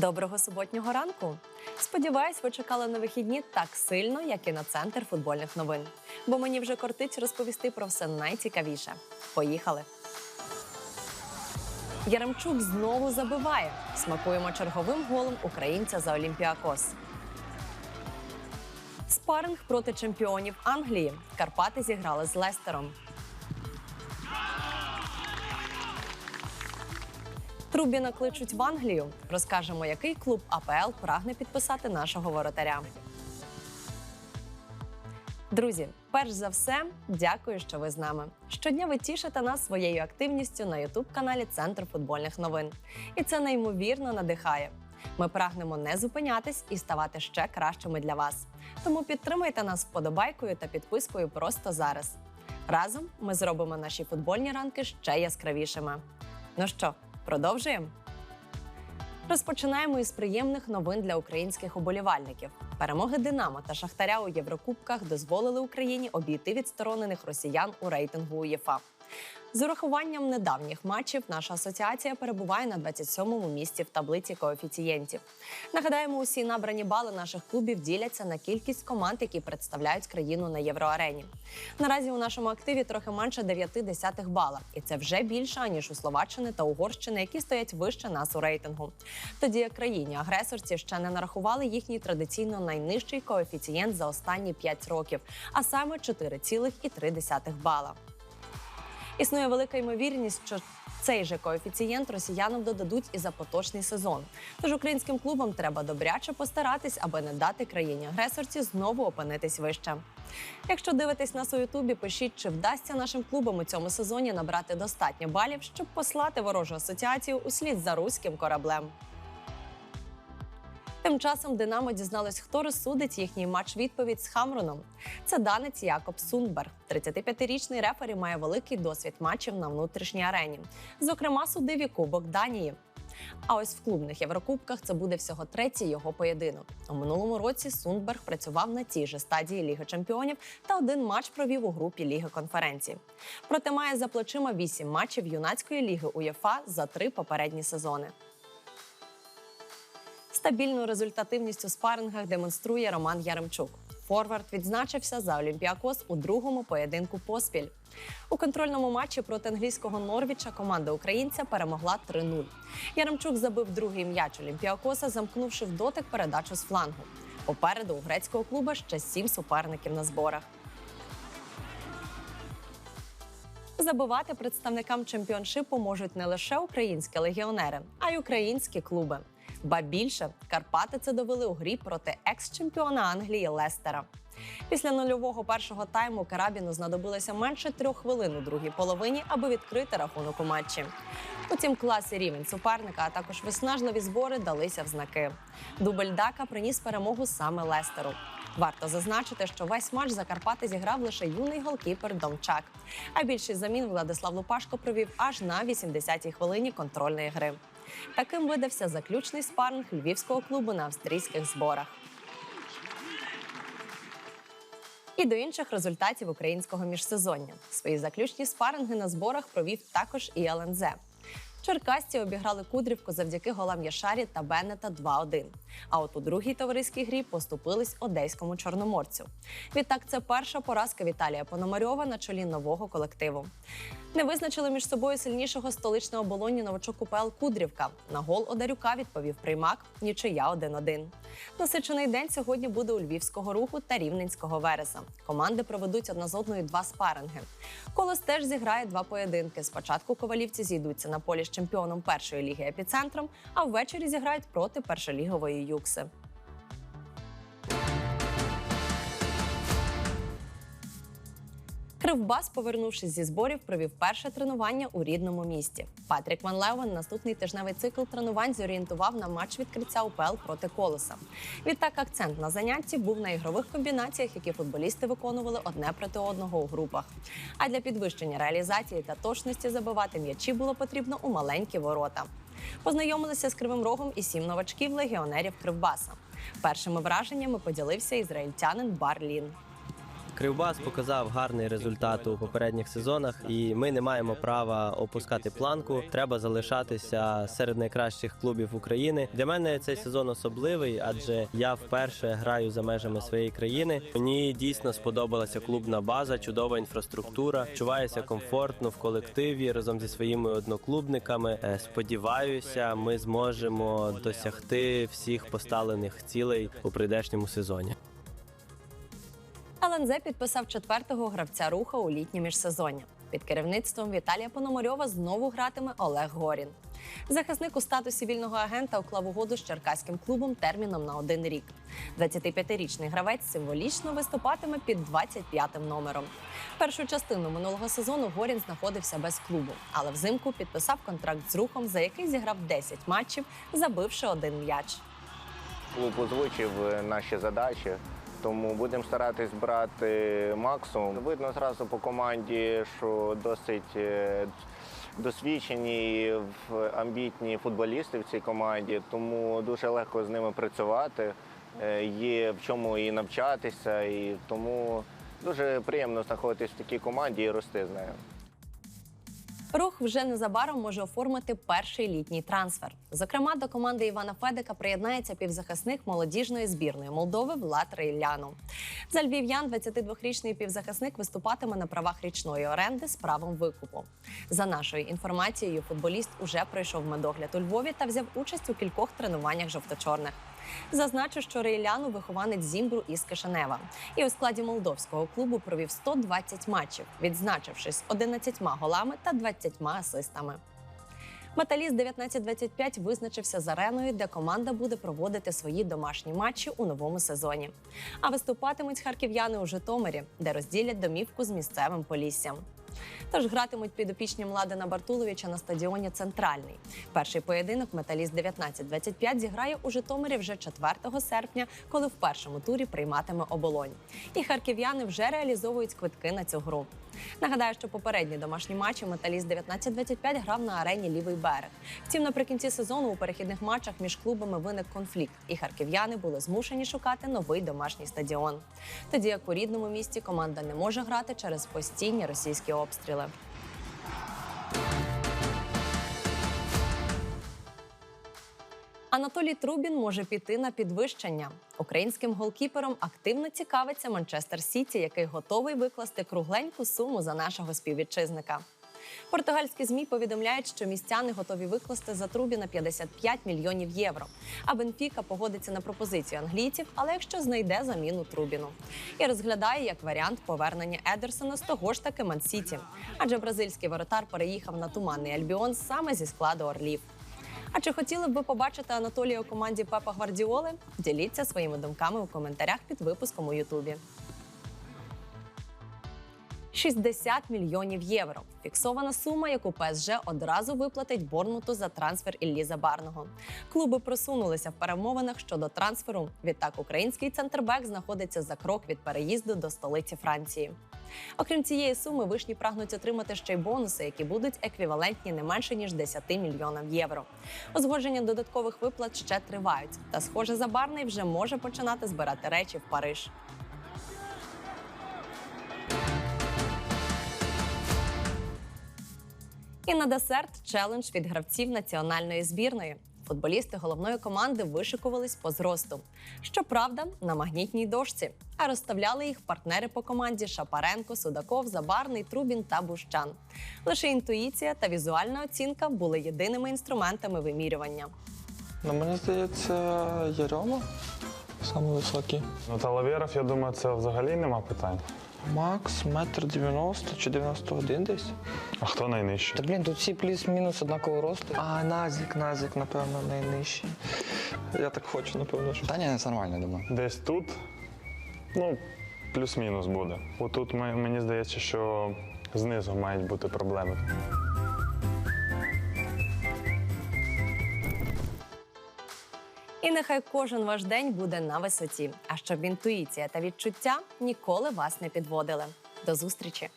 Доброго суботнього ранку! Сподіваюсь, ви чекали на вихідні так сильно, як і на центр футбольних новин. Бо мені вже кортить розповісти про все найцікавіше. Поїхали! Яремчук знову забиває. Смакуємо черговим голом українця за Олімпіакос. Спаринг проти чемпіонів Англії. Карпати зіграли з Лестером. Трубіна кличуть в Англію. Розкажемо, який клуб АПЛ прагне підписати нашого воротаря. Друзі, перш за все, дякую, що ви з нами. Щодня ви тішите нас своєю активністю на Ютуб-каналі Центр футбольних новин. І це неймовірно надихає. Ми прагнемо не зупинятись і ставати ще кращими для вас. Тому підтримайте нас вподобайкою та підпискою просто зараз. Разом ми зробимо наші футбольні ранки ще яскравішими. Ну що, продовжуємо? Розпочинаємо із приємних новин для українських уболівальників. Перемоги Динамо та Шахтаря у Єврокубках дозволили Україні обійти відсторонених росіян у рейтингу УЄФА. З урахуванням недавніх матчів наша асоціація перебуває на 27-му місці в таблиці коефіцієнтів. Нагадаємо, усі набрані бали наших клубів діляться на кількість команд, які представляють країну на євроарені. Наразі у нашому активі трохи менше 9 десятих бала, і це вже більше ніж у Словаччини та Угорщини, які стоять вище нас у рейтингу. Тоді країні агресорці ще не нарахували їхній традиційно найнижчий коефіцієнт за останні 5 років, а саме 4,3 бала. Існує велика ймовірність, що цей же коефіцієнт росіянам додадуть і за поточний сезон. Тож українським клубам треба добряче постаратись, аби не дати країні агресорці знову опинитись вище. Якщо дивитесь нас у Ютубі, пишіть, чи вдасться нашим клубам у цьому сезоні набрати достатньо балів, щоб послати ворожу асоціацію услід за руським кораблем. Тим часом Динамо дізналось, хто розсудить їхній матч відповідь з Хамруном. Це данець Якоб Сундберг. 35-річний рефері має великий досвід матчів на внутрішній арені. Зокрема, судив і Кубок Данії. А ось в клубних Єврокубках це буде всього третій його поєдинок. У минулому році Сундберг працював на тій же стадії Ліги Чемпіонів та один матч провів у групі Ліги конференцій. Проте має за плечима вісім матчів юнацької ліги УЄФА за три попередні сезони. Стабільну результативність у спарингах демонструє Роман Яремчук. Форвард відзначився за Олімпіакос у другому поєдинку поспіль. У контрольному матчі проти англійського Норвіча команда українця перемогла 3-0. Яремчук забив другий м'яч Олімпіакоса, замкнувши в дотик передачу з флангу. Попереду у грецького клуба ще сім суперників на зборах. Забивати представникам чемпіоншипу можуть не лише українські легіонери, а й українські клуби. Ба більше Карпати це довели у грі проти екс-чемпіона Англії Лестера. Після нульового першого тайму Карабіну знадобилося менше трьох хвилин у другій половині, аби відкрити рахунок у матчі. Утім, клас і рівень суперника, а також виснажливі збори далися в знаки. Дубль Дака приніс перемогу саме Лестеру. Варто зазначити, що весь матч Закарпати зіграв лише юний голкіпер Домчак. А більшість замін Владислав Лупашко провів аж на 80-й хвилині контрольної гри. Таким видався заключний спаринг львівського клубу на австрійських зборах. І до інших результатів українського міжсезоння. Свої заключні спаринги на зборах провів також і ЛНЗ. Черкасці обіграли Кудрівку завдяки голам Яшарі та Беннета 2-1. А от у другій товариській грі поступились одеському чорноморцю. Відтак, це перша поразка Віталія Пономарьова на чолі нового колективу. Не визначили між собою сильнішого столичного оболоні новачок УПЛ Кудрівка. На гол Одарюка відповів приймак нічия 1-1. Насичений день сьогодні буде у Львівського руху та Рівненського Вереса. Команди проведуть одна з одною два спаринги. Колос теж зіграє два поєдинки. Спочатку ковалівці зійдуться на полі з чемпіоном першої ліги епіцентром, а ввечері зіграють проти першолігової юкси. Кривбас, повернувшись зі зборів, провів перше тренування у рідному місті. Патрік Ван Леуен наступний тижневий цикл тренувань зорієнтував на матч відкриття УПЛ проти колоса. Відтак акцент на занятті був на ігрових комбінаціях, які футболісти виконували одне проти одного у групах. А для підвищення реалізації та точності забивати м'ячі було потрібно у маленькі ворота. Познайомилися з кривим рогом і сім новачків легіонерів Кривбаса. Першими враженнями поділився ізраїльтянин Барлін. Кривбас показав гарний результат у попередніх сезонах, і ми не маємо права опускати планку. Треба залишатися серед найкращих клубів України. Для мене цей сезон особливий, адже я вперше граю за межами своєї країни. Мені дійсно сподобалася клубна база, чудова інфраструктура. Чуваюся комфортно в колективі разом зі своїми одноклубниками. Е, Сподіваюся, ми зможемо досягти всіх поставлених цілей у прийдешньому сезоні. ЛНЗ підписав четвертого гравця руха у літнє міжсезоння. Під керівництвом Віталія Пономарьова знову гратиме Олег Горін. Захисник у статусі вільного агента уклав угоду з черкаським клубом терміном на один рік. 25-річний гравець символічно виступатиме під 25-м номером. Першу частину минулого сезону Горін знаходився без клубу, але взимку підписав контракт з рухом, за який зіграв 10 матчів, забивши один м'яч. Клуб озвучив е, наші задачі, тому будемо старатись брати максимум. Видно зразу по команді, що досить е, досвідчені, амбітні футболісти в цій команді, тому дуже легко з ними працювати. Е, Є в чому і навчатися, і тому дуже приємно знаходитись в такій команді і рости з нею. Рух вже незабаром може оформити перший літній трансфер. Зокрема, до команди Івана Федика приєднається півзахисник молодіжної збірної Молдови Влад Рейляну. За львів'ян 22-річний півзахисник виступатиме на правах річної оренди з правом викупу. За нашою інформацією, футболіст уже пройшов медогляд у Львові та взяв участь у кількох тренуваннях жовто-чорних. Зазначу, що Рейляну вихованець Зімбру із Кишинева. І у складі молдовського клубу провів 120 матчів, відзначившись 11 голами та 20 асистами. Металіст 1925 визначився з ареною, де команда буде проводити свої домашні матчі у новому сезоні. А виступатимуть харків'яни у Житомирі, де розділять домівку з місцевим поліссям. Тож гратимуть підопічні Младена Бартуловича на стадіоні Центральний. Перший поєдинок металіст 1925 зіграє у Житомирі вже 4 серпня, коли в першому турі прийматиме оболонь. І харків'яни вже реалізовують квитки на цю гру. Нагадаю, що попередні домашні матчі металіст 1925 грав на арені Лівий берег. Втім, наприкінці сезону у перехідних матчах між клубами виник конфлікт, і харків'яни були змушені шукати новий домашній стадіон. Тоді як у рідному місті команда не може грати через постійні російські обстріли. Анатолій Трубін може піти на підвищення. Українським голкіпером активно цікавиться Манчестер Сіті, який готовий викласти кругленьку суму за нашого співвітчизника. Португальські змі повідомляють, що містяни готові викласти за Трубіна 55 мільйонів євро. А Бенфіка погодиться на пропозицію англійців, але якщо знайде заміну Трубіну. І розглядає як варіант повернення Едерсона з того ж таки Ман-Сіті. Адже бразильський воротар переїхав на туманний Альбіон саме зі складу Орлів. А чи хотіли б ви побачити Анатолія у команді Пепа Гвардіоли? Діліться своїми думками у коментарях під випуском у Ютубі. 60 мільйонів євро. Фіксована сума, яку ПСЖ одразу виплатить Борнмуту за трансфер Іллі Забарного. Клуби просунулися в перемовинах щодо трансферу. Відтак, український центрбек знаходиться за крок від переїзду до столиці Франції. Окрім цієї суми, вишні прагнуть отримати ще й бонуси, які будуть еквівалентні не менше ніж 10 мільйонам євро. Узгодження додаткових виплат ще тривають. Та, схоже, Забарний вже може починати збирати речі в Париж. І на десерт челендж від гравців національної збірної. Футболісти головної команди вишикувались по зросту. Щоправда, на магнітній дошці, а розставляли їх партнери по команді Шапаренко, Судаков, Забарний, Трубін та Бущан. Лише інтуїція та візуальна оцінка були єдиними інструментами вимірювання. Ну, мені здається, Єрьома самий високий. Ну, Талавєров, я думаю, це взагалі нема питань. Макс метр 90 чи 91 десь. А хто найнижчий? Та блін, тут всі плюс-мінус однаково росту. А, Назік, Назік, напевно, найнижчий. Я так хочу, напевно, що. Та ні, це нормально, думаю. Десь тут, ну, плюс-мінус буде. Отут ми- мені здається, що знизу мають бути проблеми. І нехай кожен ваш день буде на висоті, а щоб інтуїція та відчуття ніколи вас не підводили. До зустрічі!